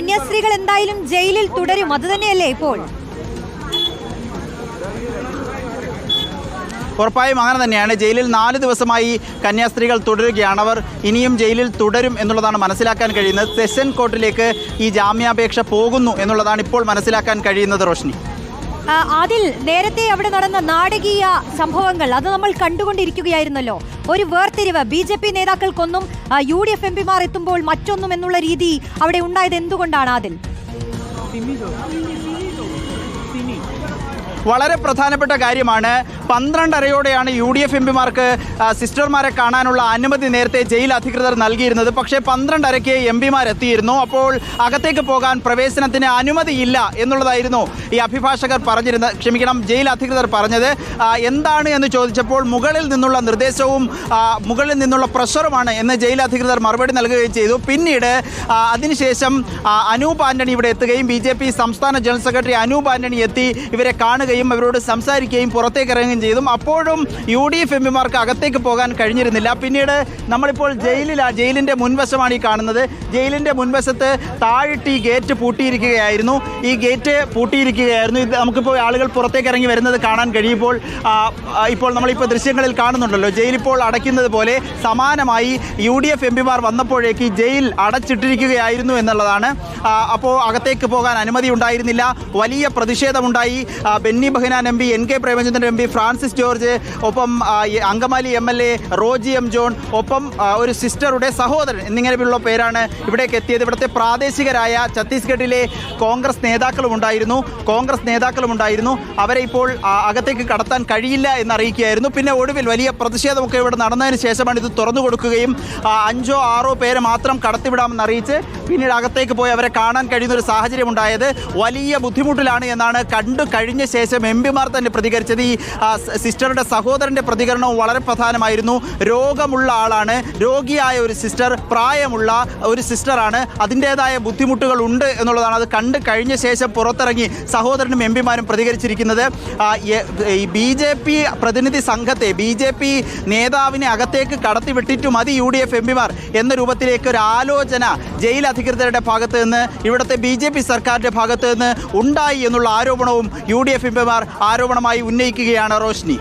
കന്യാസ്ത്രീകൾ എന്തായാലും ജയിലിൽ തുടരും. അത് തന്നെയല്ലേ ഇപ്പോൾ? ഉറപ്പായും അങ്ങനെ തന്നെയാണ്. ജയിലിൽ നാല് ദിവസമായി കന്യാസ്ത്രീകൾ തുടരുകയാണ്. അവർ ഇനിയും ജയിലിൽ തുടരും എന്നുള്ളതാണ് മനസ്സിലാക്കാൻ കഴിയുന്നത്. സെഷൻ കോർട്ടിലേക്ക് ഈ ജാമ്യാപേക്ഷ പോകുന്നു എന്നുള്ളതാണ് ഇപ്പോൾ മനസ്സിലാക്കാൻ കഴിയുന്നത് റോഷ്നി. അതിൽ നേരത്തെ അവിടെ നടന്ന നാടകീയ സംഭവങ്ങൾ അത് നമ്മൾ കണ്ടുകൊണ്ടിരിക്കുകയായിരുന്നല്ലോ. ഒരു വേർതിരിവ് ബി ജെ പി നേതാക്കൾക്കൊന്നും യു ഡി എഫ് എം പിമാർ എത്തുമ്പോൾ മറ്റൊന്നും എന്നുള്ള രീതി അവിടെ ഉണ്ടായത് എന്തുകൊണ്ടാണ് അതിൽ വളരെ പ്രധാനപ്പെട്ട കാര്യമാണ്. പന്ത്രണ്ടരയോടെയാണ് യു ഡി എഫ് എം പിമാർക്ക് സിസ്റ്റർമാരെ കാണാനുള്ള അനുമതി നേരത്തെ ജയിൽ അധികൃതർ നൽകിയിരുന്നത്. പക്ഷേ പന്ത്രണ്ടരയ്ക്ക് എം പിമാർ എത്തിയിരുന്നു അപ്പോൾ അകത്തേക്ക് പോകാൻ പ്രവേശനത്തിന് അനുമതിയില്ല എന്നുള്ളതായിരുന്നു ഈ അഭിഭാഷകർ പറഞ്ഞിരുന്നത്. ക്ഷമിക്കണം ജയിൽ അധികൃതർ പറഞ്ഞത്. എന്താണ് എന്ന് ചോദിച്ചപ്പോൾ മുകളിൽ നിന്നുള്ള നിർദ്ദേശവും മുകളിൽ നിന്നുള്ള പ്രഷറുമാണ് എന്ന് ജയിൽ അധികൃതർ മറുപടി നൽകുകയും ചെയ്തു. പിന്നീട് അതിനുശേഷം അനൂപ് ആന്റണി ഇവിടെ എത്തുകയും ബി സംസ്ഥാന ജനറൽ സെക്രട്ടറി അനൂപ് ആന്റണി എത്തി ഇവരെ കാണുകയും അവരോട് സംസാരിക്കുകയും പുറത്തേക്ക് ഇറങ്ങുകയും ചെയ്തു. അപ്പോഴും യു ഡി എഫ് എംപിമാർക്ക് അകത്തേക്ക് പോകാൻ കഴിഞ്ഞിരുന്നില്ല. പിന്നീട് നമ്മളിപ്പോൾ ജയിലിലാണ് ജയിലിന്റെ മുൻവശമാണ് ഈ കാണുന്നത്. ജയിലിന്റെ മുൻവശത്ത് താഴിട്ട് ഈ ഗേറ്റ് പൂട്ടിയിരിക്കുകയായിരുന്നു. ഈ ഗേറ്റ് പൂട്ടിയിരിക്കുകയായിരുന്നു. ഇത് നമുക്കിപ്പോൾ ആളുകൾ പുറത്തേക്ക് ഇറങ്ങി വരുന്നത് കാണാൻ കഴിയുമ്പോൾ ഇപ്പോൾ നമ്മളിപ്പോൾ ദൃശ്യങ്ങളിൽ കാണുന്നുണ്ടല്ലോ. ജയിലിപ്പോൾ അടയ്ക്കുന്നത് പോലെ സമാനമായി യു ഡി എഫ് എം പിമാർ വന്നപ്പോഴേക്ക് ജയിൽ അടച്ചിട്ടിരിക്കുകയായിരുന്നു എന്നുള്ളതാണ്. അപ്പോൾ അകത്തേക്ക് പോകാൻ അനുമതി ഉണ്ടായിരുന്നില്ല. വലിയ പ്രതിഷേധമുണ്ടായി. ആ, Benny Behanan M P N K Premachandran M P Francis George ഒപ്പം Angamaly M L A Roji M John ഒപ്പം ഒരു സിസ്റ്ററുടെ സഹോദരൻ എന്നിങ്ങനെയുള്ള പേരാണ് ഇവിടേക്ക് എത്തിയത്. ഇവിടുത്തെ പ്രാദേശികരായ ഛത്തീസ്ഗഡിലെ കോൺഗ്രസ് നേതാക്കളും ഉണ്ടായിരുന്നു. കോൺഗ്രസ് നേതാക്കളും ഉണ്ടായിരുന്നു. അവരെ ഇപ്പോൾ അകത്തേക്ക് കടത്താൻ കഴിയില്ല എന്നറിയിക്കുകയായിരുന്നു. പിന്നെ ഒടുവിൽ വലിയ പ്രതിഷേധമൊക്കെ ഇവിടെ നടന്നതിന് ശേഷമാണ് ഇത് തുറന്നു കൊടുക്കുകയും അഞ്ചോ ആറോ പേരെ മാത്രം കടത്തിവിടാമെന്ന് അറിയിച്ച് പിന്നീട് അകത്തേക്ക് പോയി അവരെ കാണാൻ കഴിയുന്ന ഒരു സാഹചര്യം ഉണ്ടായത് വലിയ ബുദ്ധിമുട്ടിലാണ് എന്നാണ് കണ്ടു കഴിഞ്ഞ ശേഷം എം പിമാർ തന്നെ പ്രതികരിച്ചത്. ഈ സിസ്റ്ററുടെ സഹോദരന്റെ പ്രതികരണവും വളരെ പ്രധാനമായിരുന്നു. രോഗമുള്ള ആളാണ്. രോഗിയായ ഒരു സിസ്റ്റർ പ്രായമുള്ള ഒരു സിസ്റ്ററാണ്. അതിന്റേതായ ബുദ്ധിമുട്ടുകൾ ഉണ്ട് എന്നുള്ളതാണ്. അത് കണ്ട് കഴിഞ്ഞ ശേഷം പുറത്തിറങ്ങി സഹോദരനും എം പിമാരും പ്രതികരിച്ചിരിക്കുന്നത്. ഈ ബി ജെ പി പ്രതിനിധി സംഘത്തെ ബി ജെ പി നേതാവിനെ അകത്തേക്ക് കടത്തിവിട്ടിട്ടു മതി യു ഡി എഫ് എം പിമാർ എന്ന രൂപത്തിലേക്ക് ഒരു ആലോചന ജയിൽ അധികൃതരുടെ ഭാഗത്ത് നിന്ന് ഇവിടുത്തെ ബി ജെ പി സർക്കാരിന്റെ ഭാഗത്ത് നിന്ന് ഉണ്ടായി എന്നുള്ള ആരോപണവും യു ഡി എഫ് എം പിമാർ ആരോപണമായി ഉന്നയിക്കുകയാണ് റോഷ്നി.